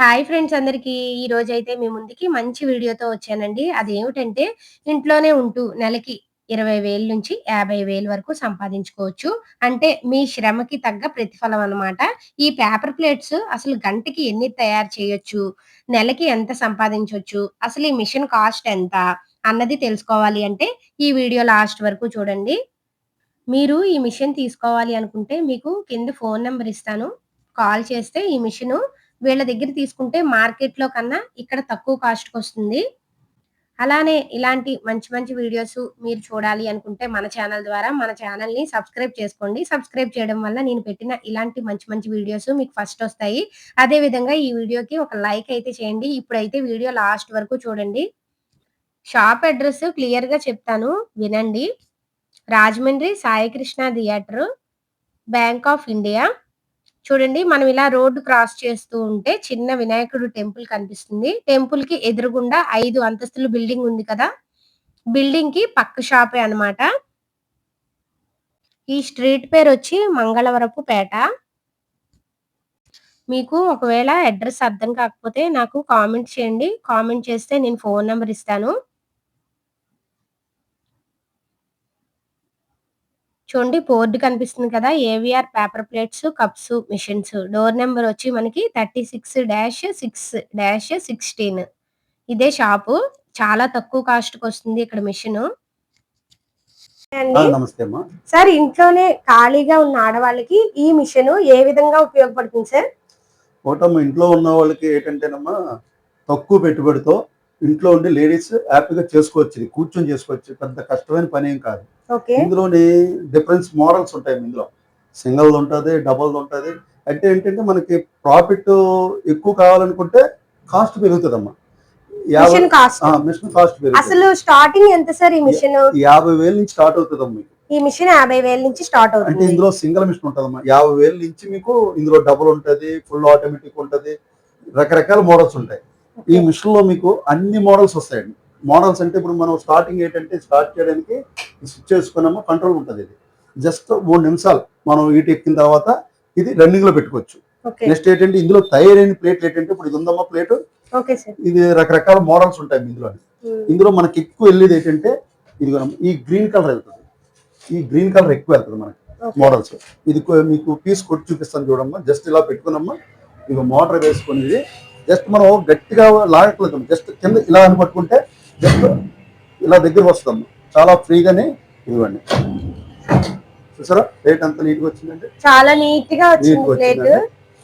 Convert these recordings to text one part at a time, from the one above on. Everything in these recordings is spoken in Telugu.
హాయ్ ఫ్రెండ్స్ అందరికీ. ఈ రోజు అయితే మీ ముందుకి మంచి వీడియోతో వచ్చానండి. అదేమిటంటే ఇంట్లోనే ఉంటూ నెలకి ఇరవై వేల నుంచి యాభై వేల వరకు సంపాదించుకోవచ్చు. అంటే మీ శ్రమకి తగ్గ ప్రతిఫలం అన్నమాట. ఈ పేపర్ ప్లేట్స్ అసలు గంటకి ఎన్ని తయారు చేయొచ్చు? నెలకి ఎంత సంపాదించవచ్చు అసలు ఈ మిషన్ కాస్ట్ ఎంత? అన్నది తెలుసుకోవాలి అంటే ఈ వీడియో లాస్ట్ వరకు చూడండి. మీరు ఈ మిషన్ తీసుకోవాలి అనుకుంటే మీకు కింద ఫోన్ నెంబర్ ఇస్తాను. కాల్ చేస్తే ఈ మిషన్ వీళ్ళ దగ్గర తీసుకుంటే మార్కెట్‌లో కన్నా ఇక్కడ తక్కువ కాస్ట్‌కి వస్తుంది. అలానే ఇలాంటి మంచి మంచి వీడియోస్ మీరు చూడాలి అనుకుంటే మన ఛానల్ ద్వారా మన ఛానల్‌ని సబ్స్క్రైబ్ చేసుకోండి. సబ్స్క్రైబ్ చేయడం వల్ల నేను పెట్టిన ఇలాంటి మంచి మంచి వీడియోస్ మీకు ఫస్ట్ వస్తాయి. అదే విధంగా ఈ వీడియోకి ఒక లైక్ అయితే చేయండి. ఇప్పుడైతే వీడియో లాస్ట్ వరకు చూడండి. షాప్ అడ్రస్ క్లియర్‌గా చెప్తాను వినండి. Rajahmundry Saikrishna theatre, bank of India చూడండి మనం ఇలా రోడ్డు క్రాస్ చేస్తూ ఉంటే చిన్న వినాయకుడు టెంపుల్ కనిపిస్తుంది. టెంపుల్కి ఎదురుగుండా ఐదు అంతస్తుల బిల్డింగ్ ఉంది కదా! బిల్డింగ్కి పక్క షాపే అన్నమాట. ఈ స్ట్రీట్ పేరు వచ్చి మంగళవరపు పేట. మీకు ఒకవేళ అడ్రస్ అర్థం కాకపోతే నాకు కామెంట్ చేయండి. కామెంట్ చేస్తే నేను ఫోన్ నెంబర్ ఇస్తాను. చూడండి బోర్డ్ కనిపిస్తుంది కదా! AVR paper plates, cups, machines. Door number వచ్చి మనకి 36-6-16 ఇదే షాపు. చాలా తక్కువ కాస్ట్‌కి వస్తుంది ఇక్కడ మిషను. సార్ ఇంట్లోనే ఖాళీగా ఉన్న ఆడవాళ్ళకి ఈ మిషను ఏ విధంగా ఉపయోగపడుతుంది సార్? ఇంట్లో ఉన్న వాళ్ళకి ఏంటంటేనమ్మా తక్కువ పెట్టుబడితో ఇంట్లో ఉండి లేడీస్ హ్యాపీగా చేసుకోవచ్చు ఇది. కూర్చొని చేసుకోవచ్చు. పెద్ద కష్టమైన పనేం కాదు. ఓకే. ఇందులోని డిఫరెన్స్ మోడల్స్ ఉంటాయి ఇందులో. సింగిల్‌ది ఉంటది, డబుల్‌ది ఉంటది. అంటే ఏంటంటే మనకి ప్రాఫిట్ ఎక్కువ కావాలనుకుంటే కాస్ట్ పెరుగుతదమ్మా. యాభై మిషన్ కాస్ట్. అసలు స్టార్టింగ్ ఎంత సార్ ఈ మిషను? 50,000 నుంచి స్టార్ట్ అవుతదమ్మా మీకు. ఈ మిషన్ 50,000 నుంచి స్టార్ట్ అంటే అవుతుంది. ఇందులో సింగిల్ మిషన్ ఉంటదమ్మా. 50,000 నుంచి మీకు ఇందులో డబుల్ ఉంటది, ఫుల్ ఆటోమేటిక్ ఉంటది. రకరకాల మోడల్స్ ఉంటాయి. ఈ. మిషన్‌లో మీకు అన్ని మోడల్స్ వస్తాయండి. మోడల్స్ అంటే ఇప్పుడు మనం స్టార్టింగ్ ఏంటంటే స్టార్ట్ చేయడానికి స్విచ్ చేసుకున్నామా కంట్రోల్ ఉంటది ఇది. జస్ట్ 3 నిమిషాలు మనం హీట్ ఎక్కిన తర్వాత ఇది రన్నింగ్‌లో పెట్టుకోవచ్చు. ఓకే. నెక్స్ట్ ఏంటంటే ఇందులో తయారైన ప్లేట్లు ఏంటంటే ఇప్పుడు ఇది ఉందమ్మా ప్లేటు. ఇది రకరకాల మోడల్స్ ఉంటాయి ఇందులో. ఇందులో మనకి ఎక్కువ వెళ్ళేది ఏంటంటే ఇదిగోనమ్మా ఈ గ్రీన్ కలర్ వెళ్తది. ఈ గ్రీన్ కలర్ ఎక్కువ వెళ్తది మనకి. మోడల్స్. ఇది మీకు పీస్ కొట్టి చూపిస్తాను చూడమ్మా. జస్ట్ ఇలా పెట్టుకున్నమ్మా. ఇక మోటార్ వేసుకొని ఇది జస్ట్ మనం గట్టిగా లాగట్లేదు. జస్ట్ కింద ఇలా అని పట్టుకుంటే జస్ట్ ఇలా దగ్గర వస్తుందమ్మా. చాలా ఫ్రీగానే ఇదిగోండి. చూసారా ప్లేట్ అంత నీట్గా వచ్చిందంటే చాలా నీట్గా వచ్చింది.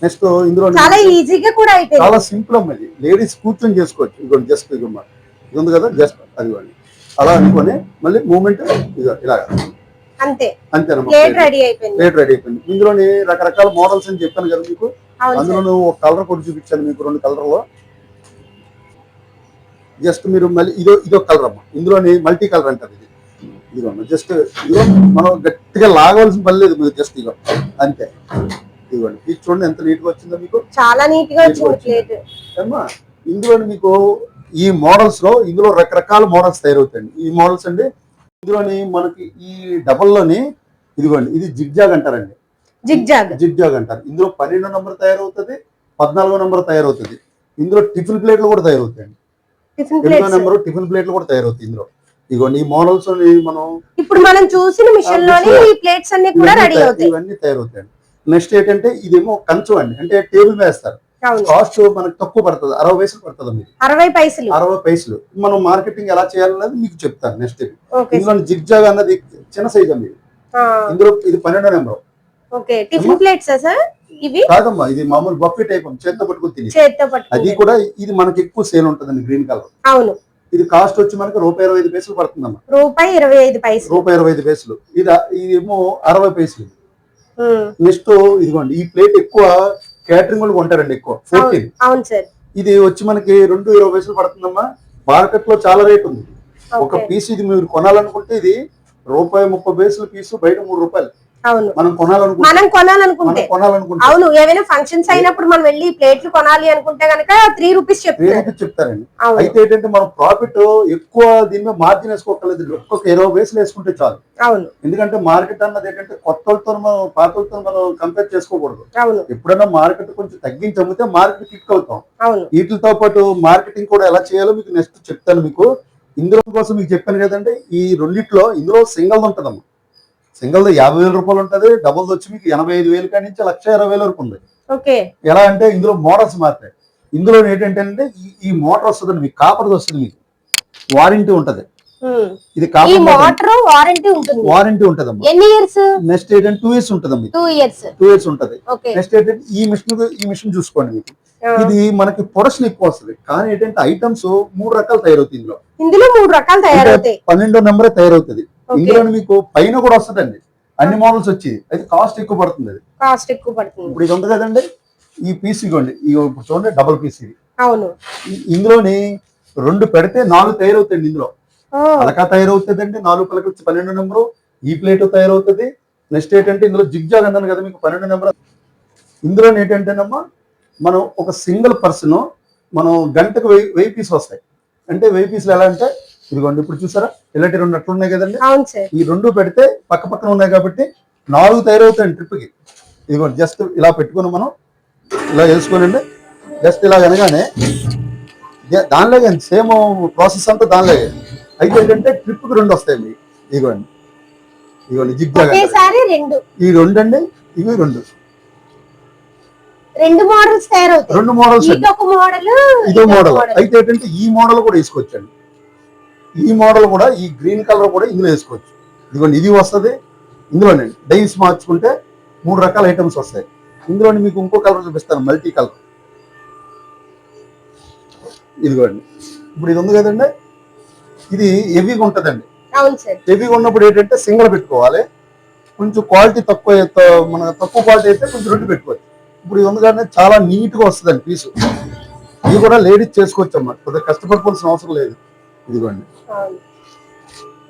నెక్స్ట్ ఇందులో చాలా ఈజీగా కూడా అయిపోయింది. చాలా సింపుల్ అమ్మా ఇది లేడీస్ కూర్చొని చేసుకోవచ్చు ఇదిగోండి జస్ట్ ఇదిగోమ్మా ఇది ఉంది కదా జస్ట్ అదిగోండి అలా అనుకొని మళ్ళీ మూమెంట్ ఇదిగో ఇలాగ అంతే. అంతేనమ్మా ప్లేట్ రెడీ అయిపోయింది. ప్లేట్ రెడీ అయిపోయింది ఇందులోని రకరకాల మోడల్స్ అని చెప్పాను కదా మీకు అందులో సార్. ఒక కలర్ కూడా చూపించాను మీకు రెండు కలర్లో జస్ట్ మీరు మళ్ళీ ఇదో ఇదో కలర్ అమ్మా. ఇందులోని మల్టీ కలర్ అంటారు ఇది. ఇదిగోండి జస్ట్ ఇదిగో మనం గట్టిగా లాగవలసిన పని లేదు మీరు జస్ట్ ఇదిగో. అంతే. ఇదిగోండి. ఇది చూడండి ఎంత నీట్గా వచ్చిందో మీకు. చాలా నీట్గా వచ్చింది. అమ్మా ఇందులో మీకు ఈ మోడల్స్లో ఇందులో రకరకాల మోడల్స్ తయారవుతాయండి. ఈ మోడల్స్ అండి ఇందులోని మనకి ఈ డబల్లోని ఇదిగోండి ఇది జిగ్జాగ్ అంటారండి. జిగ్జాగ్. జిగ్జాగ్ అంటారు. ఇందులో పన్నెండో నంబర్ తయారవుతుంది పద్నాలుగో నంబర్ తయారవుతుంది. ఇందులో టిఫిన్ ప్లేట్లు కూడా తయారవుతాయండి. ఎనిమిదో. నెంబర్ టిఫిన్ ప్లేట్లు కూడా తయారవుతాయి ఇందులో. ఇదిగోండి ఈ మోడల్స్ మనం ఇప్పుడు మనం చూసిన మిషన్లోని ఈ ప్లేట్స్ అన్ని కూడా రెడీ తయా- అవుతాయి. ఇవన్నీ తయారవుతాయండి. నెక్స్ట్ ఏంటంటే ఇదేమో కంచం అండి. అంటే టేబుల్ వేస్తారు. కాస్ట్ మనకు తక్కువ పడుతుంది. అరవై పైసలు పడుతుంది మీకు అరవై పైసలు. అరవై పైసలు. మనం మార్కెటింగ్ ఎలా చేయాలన్నది మీకు చెప్తాను నెక్స్ట్. ఇందులో జిగ్జాగ్ అన్నది చిన్న సైజ్ అండి. ఇందులో ఇది పన్నెండో number. Okay. Tiffin plates sir? ఇవి? కాదమ్మా ఇది మామూలు బఫే టైప్ చేత్తో పట్టుకుని తిని. చేత్తో అది పట్టుకుని కూడా ఇది మనకి ఎక్కువ సేల్ ఉంటుందండి గ్రీన్ కలర్. అవును. ఇది కాస్ట్ వచ్చి మనకి రూపాయి ఇరవై ఐదు పైసలు పడుతుందమ్మా. రూపాయి ఇరవై ఐదు పైసలు. రూపాయి ఇరవై ఐదు పైసలు. ఇది ఇదేమో అరవై పైసలు. నెక్స్ట్ ఇదిగోండి ఈ ప్లేట్ ఎక్కువ క్యాటరింగ్ వాళ్ళు కొంటారండి ఎక్కువ. ఫోర్టీన్. అవును సార్. ఇది వచ్చి మనకి రెండు ఇరవై పైసలు పడుతుందమ్మా. మార్కెట్లో చాలా రేట్ ఉంది. ఒక పీస్ ఇది మీరు కొనాలనుకుంటే ఇది రూపాయి ముప్పై పైసలు పీసు బయట మూడు రూపాయలు. అవును. మనం కొనాలనుకుంటే. మనం కొనాలనుకుంటే. అవును ఏమైనా ఫంక్షన్స్ అయినప్పుడు మనం వెళ్ళి ప్లేట్లు కొనాలి అనుకుంటే గనక త్రీ రూపీస్ చెప్తారు. చెప్తారండి. అయితే ఏంటంటే మనం ప్రాఫిట్ ఎక్కువ దీని మీద మార్జిన్ వేసుకోకలేదు ఒక్కొక్క ఇరవై వేసులు వేసుకుంటే చాలు. అవును. ఎందుకంటే మార్కెట్ అన్నది ఏంటంటే కొత్తలతో మనం పాతలతో మనం కంపేర్ చేసుకోకూడదు. అవును. ఎప్పుడైనా మార్కెట్ కొంచెం తగ్గించి అమ్మితే మార్కెట్ క్లిక్ అవుతాం. అవును. వీటితో పాటు మార్కెటింగ్ కూడా ఎలా చేయాలో మీకు నెక్స్ట్ చెప్తాను మీకు. ఇందులో కోసం మీకు చెప్పాను కదండి ఈ రెండిట్లో ఇందులో సింగల్ ఉంటుందమ్మా. సింగల్ యాభై వేల రూపాయలు ఉంటుంది డబుల్ వచ్చి మీకు ఎనభై ఐదు వేలు కాడి నుంచి లక్ష ఇరవై వేల వరకు ఉంది. ఎలా అంటే ఇందులో మోటార్స్ మారుతాయి. ఇందులో ఏంటంటే అంటే ఈ- మోటార్ వస్తుంది మీకు కాపర్ వస్తుంది మీకు. వారంటీ ఉంటది. ఇది కాపర్ వారంటీ ఉంటుంది. వారంటీ ఎన్ని ఇయర్స్? నెక్స్ట్ ఏంటంటే టూ ఇయర్స్ ఉంటదమ్మా టూ ఇయర్స్. టూ ఇయర్స్ ఉంటది. నెక్స్ట్ ఏంటంటే ఈ మిషన్ ఈ మిషన్ చూసుకోండి మీకు. ఇది మనకి ప్రొడక్షన్ ఎక్కువ వస్తుంది. కానీ ఏంటంటే ఐటమ్స్ మూడు రకాలు తయారవుతాయి ఇందులో. ఇందులో మూడు రకాలు తయారవుతాయి. పన్నెండో నెంబర్ తయారవుతుంది. ఇందులో మీకు పైన కూడా వస్తుందండి. అన్ని మోడల్స్ వచ్చి అయితే కాస్ట్ ఎక్కువ పడుతుంది అది. కాస్ట్ ఎక్కువ పడుతుంది. ఇప్పుడు ఇది ఉంది కదండి. ఈ పీస్ ఇవ్వండి ఈ ఇప్పుడు చూడండి డబుల్ పీస్ ఇది. అవును. ఇందులోని రెండు పెడితే నాలుగు తయారవుతాయండి ఇందులో. పలక తయారవుతుంది అండి నాలుగు పలక వచ్చి పన్నెండు నెంబరు ఈ ప్లేట్ తయారవుతుంది. నెక్స్ట్ ఏంటంటే ఇందులో జిగ్జాగ్ అన్నాను కదా మీకు పన్నెండు నెంబర్ ఇందులో ఏంటంటేనమ్మా మనం ఒక సింగిల్ పర్సన్ మనం గంటకు వెయ్యి వెయ్యి పీస్ వస్తాయి. అంటే వెయ్యి పీసులు ఎలా అంటే ఇదిగోండి ఇప్పుడు చూసారా? ఇలాంటి రెండు అట్లు ఉన్నాయి కదండి. ఈ రెండు పెడితే పక్క పక్కన ఉన్నాయి కాబట్టి నాలుగు తయారవుతాయి ట్రిప్కి. ఇదిగోండి జస్ట్ ఇలా పెట్టుకుని మనం ఇలా వేసుకోనండి జస్ట్ ఇలా అనగానే దే- దానిలాగే సేమ్ ప్రాసెస్ అంతా దానిలాగే. అయితే ఏంటంటే ట్రిప్కి రెండు వస్తాయి ఇదిగోండి. ఇదిగోండి జిగ్జాగ్ ఈ రెండు అండి ఇవి రెండు. రెండు మోడల్స్ తయారవుతాయి. రెండు మోడల్స్ మోడల్ ఇదో మోడల్ అయితే ఏంటంటే ఈ మోడల్ కూడా వేసుకోవచ్చండి. ఈ మోడల్ కూడా ఈ గ్రీన్ కలర్ కూడా ఇందులో వేసుకోవచ్చు. ఇదిగోండి ఇది వస్తుంది. ఇందులోనండి డైస్ మార్చుకుంటే మూడు రకాల ఐటమ్స్ వస్తాయి. ఇందులోని మీకు ఇంకో కలర్ చూపిస్తాను మల్టీ కలర్ ఇదిగోండి. ఇప్పుడు ఇది ఉంది కదండి? ఇది హెవీగా ఉంటుందండి. హెవీగా ఉన్నప్పుడు ఏంటంటే సింగిల్ పెట్టుకోవాలి. కొంచెం క్వాలిటీ తక్కువ మన తక్కువ క్వాలిటీ అయితే కొంచెం రెండు పెట్టుకోవచ్చు. ఇప్పుడు ఇది ఉంది కానీ చాలా నీట్గా వస్తుందండి పీసు. ఇది కూడా లేడీస్ చేసుకోవచ్చు అన్నమాట. కొద్దిగా కష్టపడిపోవాల్సిన అవసరం లేదు. ఇదిగోండి.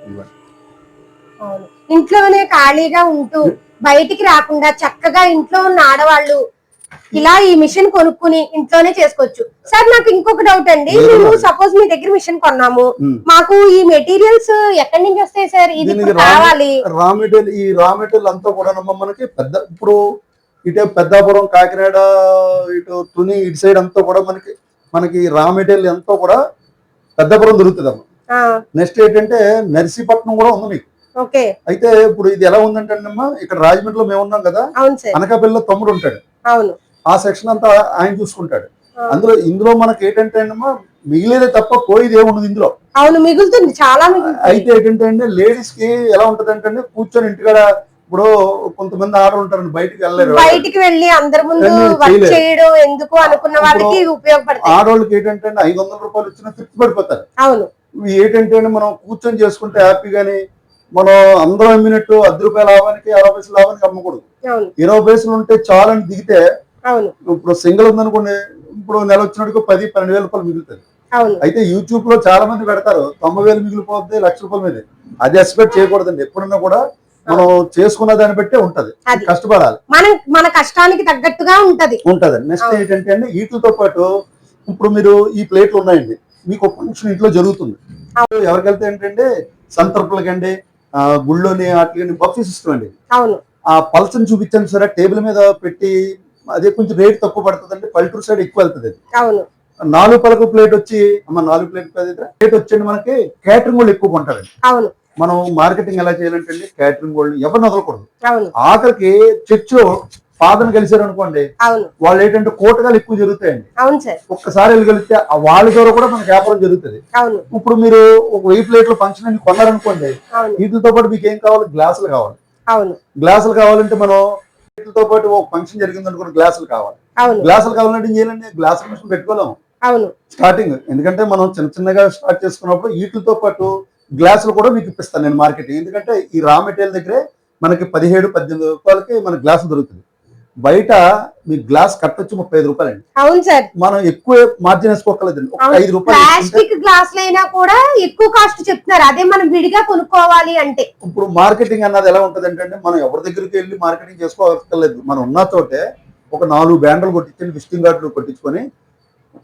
ఇదిగోండి. ఇంట్లోనే ఖాళీగా ఉంటూ బయటికి రాకుండా చక్కగా ఇంట్లో ఉన్న ఆడవాళ్ళు ఇలా ఈ మిషన్ కొనుక్కుని ఇంట్లోనే చేసుకోవచ్చు. సార్ నాకు ఇంకొక డౌట్ అండి. మేము. సపోజ్ మీ దగ్గర మిషన్ కొన్నాము. మాకు ఈ మెటీరియల్స్ ఎక్కడి నుంచి వస్తాయి సార్? ఇది కావాలి. రా మెటీరియల్ ఈ రా మెటీరియల్ అంతా కూడా మనకి పెద్ద ఇప్పుడు ఇటే పెద్దాపురం కాకినాడ ఇటు తుని ఇటు సైడ్ అంతా కూడా మనకి మనకి రా మెటీరియల్ అంతా కూడా పెద్దాపురం దొరుకుతుంది అమ్మ. నెక్స్ట్ ఏంటంటే నర్సీపట్నం కూడా ఉంది మీకు. అయితే ఇప్పుడు ఇది ఎలా ఉందంటే అమ్మా ఇక్కడ రాజమండ్రిలో మేము ఉన్నాం కదా అనకాపల్లిలో తమ్ముడు ఉంటాడు. ఆ సెక్షన్ అంతా ఆయన చూసుకుంటాడు. అందులో ఇందులో మనకి ఏంటంటే అమ్మా మిగిలేదే తప్ప పోయేది ఏముండదు ఇందులో. అవును మిగులుతుంది చాలా అయితే ఏంటంటే అండి లేడీస్కి ఎలా ఉంటది అంటే కూర్చొని ఇంటికాడ ఇప్పుడు కొంతమంది ఆడలు ఉంటారండి బయటికి వెళ్ళలేరు బయటికి వెళ్ళి అందరి ముందు వర్క్. చేయడం ఎందుకు అనుకున్న వాళ్ళకి ఇవి ఉపయోగపడతాయి. ఆడవాళ్ళకి ఏంటంటే ఐదు వందల రూపాయలు ఇచ్చినా తృప్తి పడిపోతారు. అవును. ఏంటంటే మనం కూర్చొని చేసుకుంటే హ్యాపీగాని మనం అందరం అమ్మినట్టు అర్ధ రూపాయల లాభానికి అరవై పైసల లాభానికి అమ్మకూడదు. ఇరవై పైసలు ఉంటే చాలని దిగితే ఇప్పుడు సింగిల్ ఉందనుకోండి ఇప్పుడు నెల వచ్చినట్టుగా పది పన్నెండు వేల రూపాయలు మిగులుతుంది అయితే యూట్యూబ్లో చాలా మంది పెడతారు తొంభై వేలు మిగిలిపోద్ది లక్ష రూపాయల మీద. అది ఎక్స్పెక్ట్ చేయకూడదండి. ఎప్పుడన్నా కూడా మనం చేసుకున్న దాన్ని బట్టే ఉంటది. కష్టపడాలి. మనం మన కష్టానికి తగ్గట్టుగా ఉంటది. ఉంటది. నెక్స్ట్. ఏంటంటే అండి వీటితో పాటు ఇప్పుడు మీరు ఈ ప్లేట్లు ఉన్నాయండి. మీకు ఒక ఫంక్షన్ ఇంట్లో జరుగుతుంది. ఎవరికి వెళ్తే ఏంటంటే సంతర్పులకండి గుళ్ళోని వాటికి బఫీ సిస్టమ్ అండి. ఆ పల్సన్ చూపించాను సరే టేబుల్ మీద పెట్టి అదే కొంచెం రేట్ తక్కువ పడుతుంది అంటే పల్లెటూరు సైడ్ ఎక్కువ వెళ్తుంది అది. అవును. నాలుగు పలక ప్లేట్ వచ్చి అమ్మ నాలుగు ప్లేట్ ప్లేట్ వచ్చండి మనకి క్యాటరింగ్ వాళ్ళు ఎక్కువ కొంటారండి. అవును. మనం మార్కెటింగ్ ఎలా చేయాలంటే క్యాటరింగ్ వాళ్ళు ఎవరిని వదలకూడదు. అవును. ఆఖరికి చర్చిలో ఫాదర్ని కలిసారు అనుకోండి వాళ్ళు ఏంటంటే కోటగాలు ఎక్కువ జరుగుతాయండి. ఒక్కసారి వెళ్ళగలిగితే ఆ వాళ్ళ ద్వారా కూడా మనకి వ్యాపారం జరుగుతుంది. ఇప్పుడు మీరు ఒక వెయ్యి ప్లేట్లు ఫంక్షన్ అని కొన్నారనుకోండి వీటితో పాటు మీకు ఏం కావాలి? గ్లాసులు కావాలి. గ్లాసులు కావాలంటే మనం వీటితో పాటు ఒక ఫంక్షన్ జరిగింది అనుకోండి గ్లాసులు కావాలి. గ్లాసులు కావాలంటే ఏం చేయాలండి? గ్లాసుల మిషన్ పెట్టుకోలేము స్టార్టింగ్. ఎందుకంటే మనం చిన్న చిన్నగా స్టార్ట్ చేసుకున్నప్పుడు వీటితో పాటు గ్లాసులు కూడా మీకు ఇప్పిస్తాను నేను మార్కెటింగ్. ఎందుకంటే ఈ రా మెటీరియల్ దగ్గరే మనకి పదిహేడు పద్దెనిమిది రూపాయలకి మన గ్లాసు దొరుకుతుంది. బయట మీ గ్లాస్ కట్టొచ్చి ముప్పై ఐదు రూపాయలండి. అవును సార్. మనం ఎక్కువ మార్జిన్ వేసుకోకలేదండి ఒక. ఐదు రూపాయలు ప్లాస్టిక్ గ్లాసులు అయినా కూడా ఎక్కువ కాస్ట్ చెప్తున్నారు. అదే మనం విడిగా కొనుక్కోవాలి అంటే. ఇప్పుడు మార్కెటింగ్ అన్నది ఎలా ఉంటది అంటే మనం ఎవరి దగ్గరికి వెళ్ళి మార్కెటింగ్ చేసుకోవక్కర్లేదు మనం ఉన్న చోటే ఒక నాలుగు బ్యాండ్లు కొట్టించండి విజిటింగ్ కార్డులు కొట్టించుకొని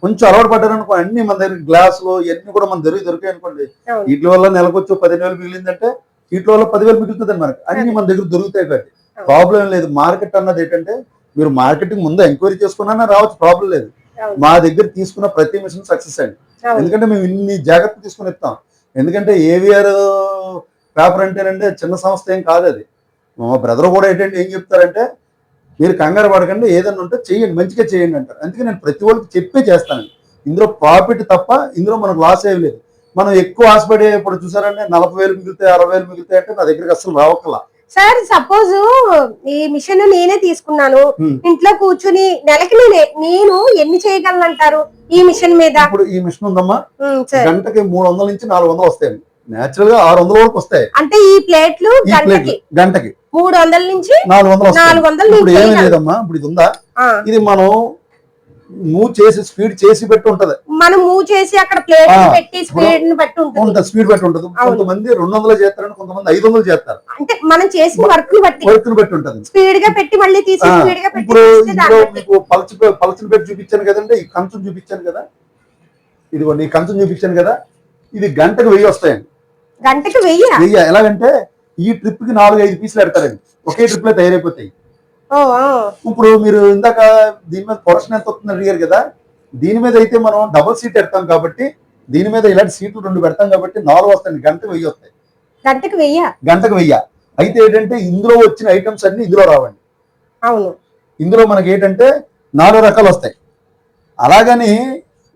కొంచెం అలవాటు పడ్డారనుకో అన్ని మన దగ్గర గ్లాసులు ఇవన్నీ కూడా మన దొరికి దొరికాయి అనుకోండి. వీటి వల్ల నెలకొచ్చి పదిహేను వేలు మిగిలిందంటే వీటి వల్ల పదివేలు మిగులుతుంది మనకి. అన్ని మన దగ్గర దొరుకుతాయి కాబట్టి. ప్రాబ్లం లేదు. మార్కెట్ అన్నది ఏంటంటే మీరు మార్కెటింగ్ ముందు ఎంక్వైరీ చేసుకున్నా రావచ్చు ప్రాబ్లం లేదు. మా దగ్గర తీసుకున్న ప్రతి మిషన్ సక్సెస్ అండి. ఎందుకంటే మేము ఇన్ని జాగ్రత్త తీసుకుని ఇస్తాం. ఎందుకంటే ఏవిఆర్ పేపర్ అంటేనంటే చిన్న సంస్థ ఏం కాదు అది. మా బ్రదర్ కూడా ఏంటంటే ఏం చెప్తారంటే మీరు కంగారు పడకండి ఏదైనా ఉంటే చేయండి మంచిగా చేయండి అంటారు. అందుకే నేను ప్రతి ఒక్కరికి చెప్పే చేస్తాను ఇందులో ప్రాఫిట్ తప్ప ఇందులో మనకు లాస్ ఏమి లేదు. మనం ఎక్కువ ఆశపడే ఇప్పుడు చూసారంటే నలభై వేలు మిగులుతాయి అరవై వేలు మిగులుతాయి అంటే నా దగ్గరికి అసలు రావక్కల సార్ సపోజ్ ఈ మిషన్ నేనే తీసుకున్నాను. ఇంట్లో కూర్చుని నెలకి నేనే నేను ఎన్ని చేయగలను అంటారు ఈ మిషన్ మీద? ఇప్పుడు ఈ మిషన్ ఉందమ్మా. గంటకి మూడు వందల నుంచి నాలుగు వందలు వస్తాయండి. నేచురల్గా ఆరు వందల వరకు వస్తాయి. అంటే ఈ ప్లేట్లు గంటకి? గంటకి. మూడు వందల నుంచి నాలుగు వందలు నాలుగు వందలు ఇప్పుడు ఏమీ. లేదమ్మా ఇప్పుడు ఇది ఉందా? ఇది మనం మూవ్ చేసి స్పీడ్ చేసి పెట్టి ఉంటది. మనం మూవ్ చేసి అక్కడ ప్లేట్ పెట్టి స్పీడ్ని బట్టి ఉంటుంది. స్పీడ్ పెట్టి ఉంటది. కొంతమంది రెండు వందలు చేస్తారని కొంతమంది ఐదు వందలు చేస్తారు. అంటే మనం చేసిన వర్క్ బట్టి. వర్క్ని పెట్టి ఉంటది. స్పీడ్గా పెట్టి మళ్ళీ తీసి స్పీడ్గా ఇప్పుడు బట్టి. మీకు పలచి పలచని పెట్టి చూపించాను కదండి ఈ కంచం చూపించాను కదా. ఇదిగోండి ఈ కంచం చూపించాను కదా. ఇది గంటకు వెయ్యి వస్తాయండి. గంటకి వెయ్యి? వెయ్యి. ఎలాగంటే ఈ ట్రిప్కి నాలుగు ఐదు పీసులు పెడతారండి. ఒకే ట్రిప్లో తయారైపోతాయి. ఇప్పుడు మీరు ఇందాక దీని మీద పొరషన్ ఎంత వస్తుంది అడిగారు కదా దీని మీద అయితే మనం డబుల్ సీట్ పెడతాం కాబట్టి దీని మీద ఇలాంటి సీట్లు రెండు పెడతాం కాబట్టి నాలుగు వస్తాయి గంటకు వెయ్యి వస్తాయి. గంటకి వెయ్యి? గంటకు వెయ్యి. అయితే ఏంటంటే ఇందులో వచ్చిన ఐటమ్స్ అన్ని ఇందులో రావండి. అవును. ఇందులో మనకి ఏంటంటే నాలుగు రకాలు వస్తాయి. అలాగని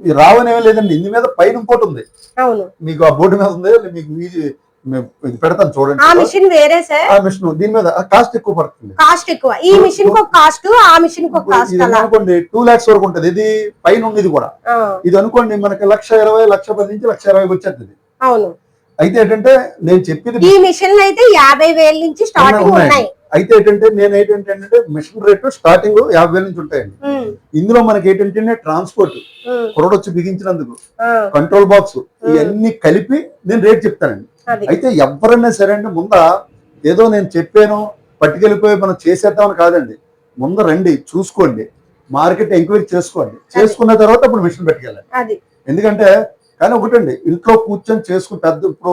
రావనేమీ లేదండి ఇందు మీద పైన ఇంకోటి ఉంది. అవును. మీకు ఆ బోర్డు మీద ఉంది మీకు ఇది పెడతాను ఆ చూడండి మిషన్ వేరే సార్. ఆ మిషన్ దీని మీద కాస్ట్ ఎక్కువ పడుతుంది. కాస్ట్ ఎక్కువ. ఈ మిషన్కు ఒక కాస్ట్ ఆ మిషన్కు ఒక కాస్ట్ అనుకోండి టూ లాక్స్ వరకు ఉంటుంది. ఇది పైన ఉంది ఇది కూడా. ఆ, ఇది అనుకోండి మనకి లక్ష ఇరవై లక్ష పది నుంచి లక్ష ఇరవైకి వచ్చేస్తుంది. అవును. అయితే ఏంటంటే నేను చెప్పేది ఈ మిషన్ అయితే యాభై వేల నుంచి స్టార్టింగ్ ఉన్నాయి. అయితే ఏంటంటే నేను ఏంటంటే మిషన్ రేటు స్టార్టింగ్ యాభై వేల నుంచి ఉంటాయండి. ఇందులో మనకి ఏంటంటే ట్రాన్స్పోర్ట్ కొరడొచ్చి బిగించినందుకు కంట్రోల్ బాక్స్ ఇవన్నీ కలిపి నేను రేట్ చెప్తానండి. అయితే ఎవరైనా సరే అండి ముంద ఏదో నేను చెప్పాను పట్టుకెళ్ళిపోయి మనం చేసేద్దామని కాదండి. ముందు రండి చూసుకోండి మార్కెట్ ఎంక్వైరీ చేసుకోండి. చేసుకున్న తర్వాత అప్పుడు మిషన్ పెట్టుకెళ్ళండి ఎందుకంటే కానీ ఒకటండి ఇంట్లో కూర్చొని చేసుకుని పెద్ద ఇప్పుడు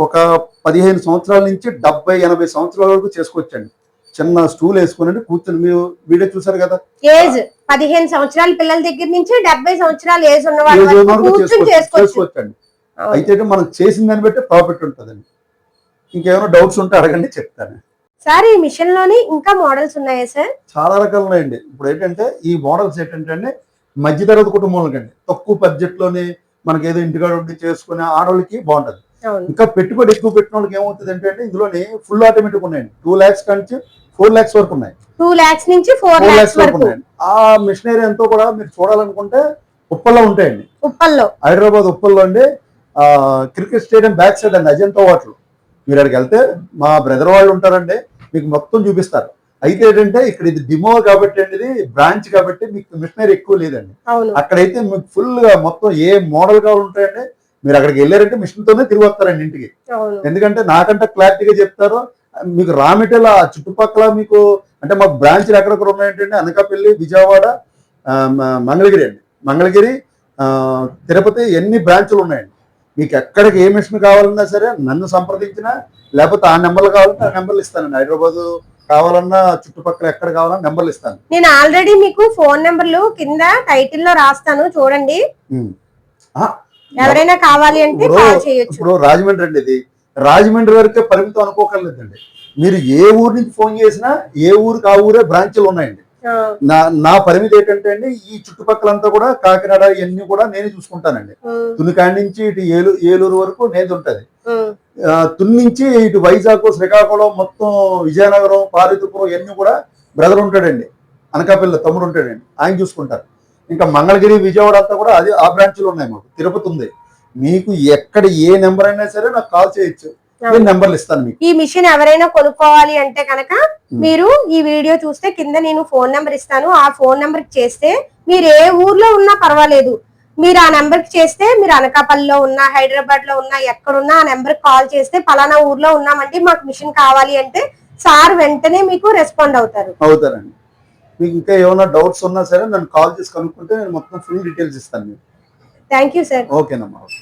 ఒక పదిహేను సంవత్సరాల నుంచి డెబ్బై ఎనభై సంవత్సరాల వరకు చేసుకోవచ్చండి చిన్న స్టూల్ వేసుకుని కూర్చొని మీరు వీడియో చూసారు కదా? ఏజ్ పదిహేను సంవత్సరాల పిల్లల దగ్గర నుంచి డెబ్బై సంవత్సరాల ఏజ్ ఉన్న ఏ వాళ్ళ జోన్ వరకు వరకు కూర్చొని చేసుకోవచ్చు చేసుకోవచ్చు. చేసుకోవచ్చండి. అయితే మనం చేసిన దాన్ని బట్టి ప్రాఫిట్ ఉంటుందండి. ఇంకేమైనా డౌట్స్ ఉంటే అడగండి చెప్తాను. సార్ ఈ మిషన్లోని ఇంకా మోడల్స్ ఉన్నాయా సార్? చాలా రకాలు ఉన్నాయండి. ఇప్పుడు ఏంటంటే ఈ మోడల్స్ ఏంటంటే మధ్యతరగతి కుటుంబాలకి అండి తక్కువ బడ్జెట్లోనే మనకి ఏదో ఇంటికాడ ఉండి చేసుకునే ఆడవాళ్ళకి బాగుంటది. ఇంకా పెట్టుబడి ఎక్కువ పెట్టిన వాళ్ళకి ఏమవుతుంది అంటే ఇందులోని ఫుల్ ఆటోమేటిక్ ఉన్నాయండి. టూ ల్యాక్స్ నుంచి ఫోర్ ల్యాక్స్ వరకు ఉన్నాయి. టూ లాక్స్ నుంచి ఫోర్ లాక్స్ వరకు ఉన్నాయండి. ఆ మిషనరీ ఎంతో కూడా మీరు చూడాలనుకుంటే ఉప్పల్లో ఉంటాయండి. ఉప్పల్లో. హైదరాబాద్ ఉప్పల్లో అండి ఆ, క్రికెట్ స్టేడియం బ్యాక్ సైడ్ అండి అజంతా వాటర్ మీరు అక్కడికి వెళ్తే మా బ్రదర్ వాళ్ళు ఉంటారండి మీకు మొత్తం చూపిస్తారు. అయితే ఏంటంటే ఇక్కడ ఇది డిమో కాబట్టి అండి ఇది బ్రాంచ్ కాబట్టి మీకు మిషనరీ ఎక్కువ లేదండి. అక్కడైతే మీకు ఫుల్గా మొత్తం ఏ మోడల్ కావాలి ఉంటాయండి మీరు అక్కడికి వెళ్ళారంటే మిషన్ తోనే తిరిగి వస్తారండి ఇంటికి. ఎందుకంటే నాకంటే క్లారిటీగా చెప్తారు మీకు రా మెటీరియల్ ఆ చుట్టుపక్కల మీకు అంటే మాకు బ్రాంచ్లు ఎక్కడెక్కడ ఉన్నాయంటే అనకాపల్లి విజయవాడ మ- మంగళగిరి అండి. మంగళగిరి తిరుపతి ఎన్ని బ్రాంచులు ఉన్నాయండి. మీకు ఎక్కడికి ఏ మిషన్ కావాలన్నా సరే నన్ను సంప్రదించినా లేకపోతే ఆ నెంబర్లు కావాలంటే ఆ నెంబర్లు ఇస్తానండి. హైదరాబాద్ కావాలన్నా చుట్టుపక్కల ఎక్కడ కావాలన్నా నెంబర్లు ఇస్తాను. నేను ఆల్రెడీ మీకు ఫోన్ నెంబర్లు కింద టైటిల్లో రాస్తాను చూడండి. ఎవరైనా కావాలి అంటే ఇప్పుడు రాజమండ్రి అండి ఇది. రాజమండ్రి వరకే పరిమితం అనుకోకర్లేదండి మీరు ఏ ఊరు నుంచి ఫోన్ చేసినా ఏ ఊరికి ఆ ఊరే బ్రాంచ్లు ఉన్నాయండి. నా నా పరిమితి ఏంటంటే అండి ఈ చుట్టుపక్కలంతా కూడా కాకినాడ ఇవన్నీ కూడా నేనే చూసుకుంటానండి. తునికాడి నుంచి ఇటు ఏలు ఏలూరు వరకు నేను ఉంటుంది. తుని నుంచి ఇటు వైజాగ్ శ్రీకాకుళం మొత్తం విజయనగరం పార్వతీపురం ఇవన్నీ కూడా బ్రదర్ ఉంటాడండి. అనకాపల్లి తమ్ముడు ఉంటాడండి. ఆయన చూసుకుంటారు. ఇంకా మంగళగిరి విజయవాడ అంతా కూడా అది ఆ బ్రాంచ్లు ఉన్నాయి మాకు. తిరుపతి ఉంది. మీకు ఎక్కడ ఏ నెంబర్ అయినా సరే నాకు కాల్ చేయొచ్చు. నేను నెంబర్లు ఇస్తాను మీకు. ఈ మిషన్ ఎవరైనా కొనుక్కోవాలి అంటే కనుక మీరు ఈ వీడియో చూస్తే కింద నేను ఫోన్ నెంబర్ ఇస్తాను. ఆ ఫోన్ నెంబర్కి చేస్తే మీరు ఏ ఊర్లో ఉన్నా పర్వాలేదు. మీరు ఆ నెంబర్కి చేస్తే మీరు అనకాపల్లిలో ఉన్నా హైదరాబాద్లో ఉన్నా ఎక్కడున్నా ఆ నెంబర్ కాల్ చేస్తే పలానా ఊర్లో ఉన్నామంటే మాకు మిషన్ కావాలి అంటే సార్ వెంటనే మీకు రెస్పాండ్ అవుతారు. అవుతారండి. మీకు ఇంకా ఏమైనా డౌట్స్ ఉన్నా సరే నన్ను కాల్ చేసి కనుక్కుంటే నేను మొత్తం ఫుల్ డీటెయిల్స్ ఇస్తాను. మీకు థ్యాంక్ యూ సార్ ఓకేనమ్మా ఓకే.